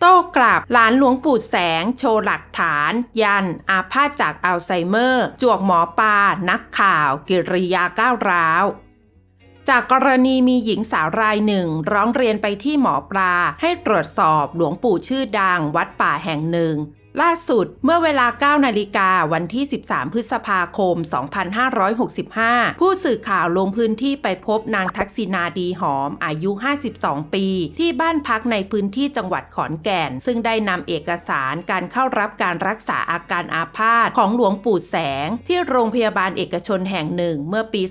โต้กลับหลานหลวงปู่แสง โชว์หลักฐาน ยัน อาพาธจากอัลไซเมอร์ จวกหมอปลานักข่าว กิริยาก้าวร้าวจากกรณีมีหญิงสาวรายหนึ่ง ร้องเรียนไปที่หมอปลาให้ตรวจสอบหลวงปู่ชื่อดังวัดป่าแห่งหนึ่งล่าสุดเมื่อเวลา 9 นาฬิกาวันที่ 13 พฤษภาคม 2565 ผู้สื่อข่าวลงพื้นที่ไปพบนางทักษิณาดีหอม อายุ 52 ปี ที่บ้านพักในพื้นที่จังหวัดขอนแก่น ซึ่งได้นำเอกสารการเข้ารับการรักษาอาการอาพาธของหลวงปู่แสง ที่โรงพยาบาลเอกชนแห่งหนึ่งเมื่อปี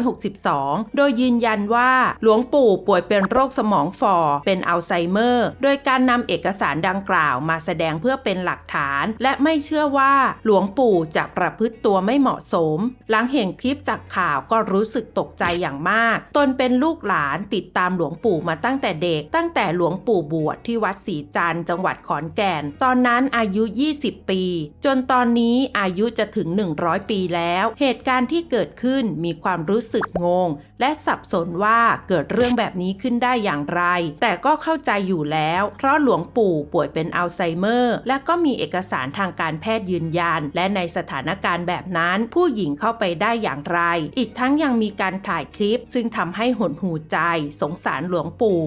2562 โดยยืนยันว่าหลวงปู่ป่วยเป็นโรคสมองฝ่อเป็นอัลไซเมอร์ โดยการนำเอกสารดังกล่าวมาแสดงเพื่อเป็นหลักฐาน และไม่เชื่อว่าหลวงปู่จะประพฤติตัวไม่เหมาะสม หลังเห็นคลิปจากข่าวก็รู้สึกตกใจอย่างมาก ตนเป็นลูกหลานติดตามหลวงปู่มาตั้งแต่เด็ก ตั้งแต่หลวงปู่บวชที่วัดศรีจันทร์จังหวัดขอนแก่น ตอนนั้นอายุ 20 ปี จนตอนนี้อายุจะถึง 100 ปีแล้ว เหตุการณ์ที่เกิดขึ้นมีความรู้สึกงง และสับสนว่าเกิดเรื่องแบบนี้ขึ้นได้อย่างไร แต่ก็เข้าใจอยู่แล้ว เพราะหลวงปู่ป่วยเป็นอัลไซเมอร์ และและก็มีเอกสารทางการแพทย์ยืนยัน และในสถานการณ์แบบนั้น ผู้หญิงเข้าไปได้อย่างไร อีกทั้งยังมีการถ่ายคลิป ซึ่งทำให้หดหูใจ สงสารหลวงปู่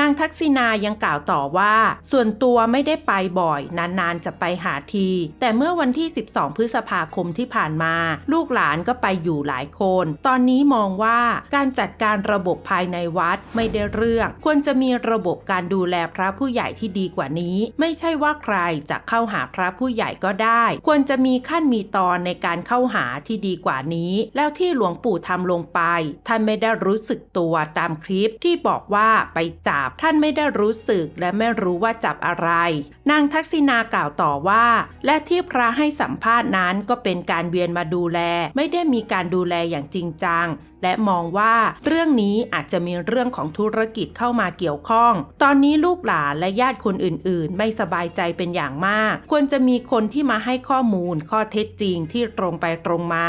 นางทักษิณายังกล่าวต่อว่า ส่วนตัวไม่ได้ไปบ่อย นานๆจะไปหาที แต่เมื่อวันที่ 12 พฤษภาคมที่ผ่านมา ลูกหลานก็ไปอยู่หลายคน ตอนนี้มองว่าการจัดการระบบภายในวัดไม่ได้เรื่อง ควรจะมีระบบการดูแลพระผู้ใหญ่ที่ดีกว่านี้ ไม่ใช่ว่าใครจะเข้าหาพระผู้ใหญ่ก็ได้ ควรจะมีขั้นมีตอนในการเข้าหาที่ดีกว่านี้ แล้วที่หลวงปู่ทำลงไป ท่านไม่ได้รู้สึกตัวตามคลิปที่บอกว่าไปจับบ ท่านไม่ได้รู้สึกและไม่รู้ว่าจับอะไร นางทักษิณากล่าวต่อว่า และที่พระให้สัมภาษณ์นั้นก็เป็นการเวียนมาดูแล ไม่ได้มีการดูแลอย่างจริงจังและมองว่าเรื่องนี้อาจจะมีเรื่องของธุรกิจเข้ามาเกี่ยวข้อง ตอนนี้ลูกหลานและญาติคนอื่น ๆ ไม่สบายใจเป็นอย่างมาก ควรจะมีคนที่มาให้ข้อมูลข้อเท็จจริงที่ตรงไปตรงมา